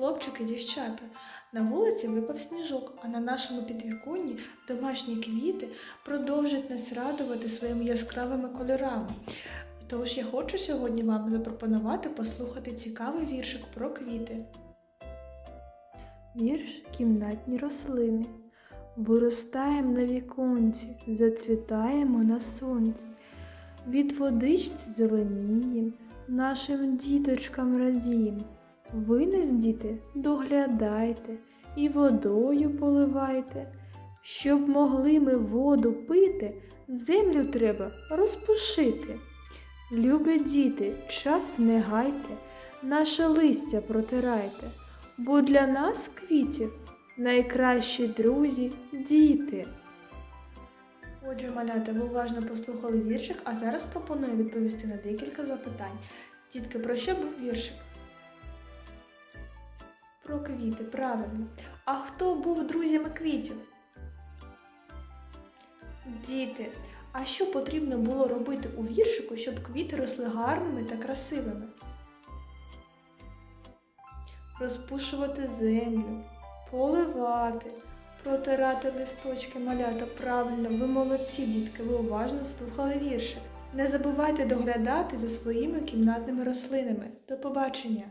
хлопчики, дівчата. На вулиці випав сніжок, а на нашому підвіконні домашні квіти продовжать нас радувати своїми яскравими кольорами. Тож я хочу сьогодні вам запропонувати послухати цікавий віршик про квіти. Вірш кімнатні рослини. Виростаєм на віконці, зацвітаємо на сонці. Від водичці зеленієм, нашим діточкам радієм. Ви нас, діти, доглядайте і водою поливайте. Щоб могли ми воду пити, землю треба розпушити. Любі діти, час не гайте, наше листя протирайте, бо для нас квітів найкращі друзі діти. Отже, малята, ви уважно послухали віршик, а зараз пропоную відповісти на декілька запитань. Дітки, про що був віршик? Про квіти, правильно. А хто був друзями квітів? Діти. А що потрібно було робити у віршику, щоб квіти росли гарними та красивими? Розпушувати землю, поливати, протирати листочки малята. Правильно, ви молодці, дітки, ви уважно слухали віршик. Не забувайте доглядати за своїми кімнатними рослинами. До побачення!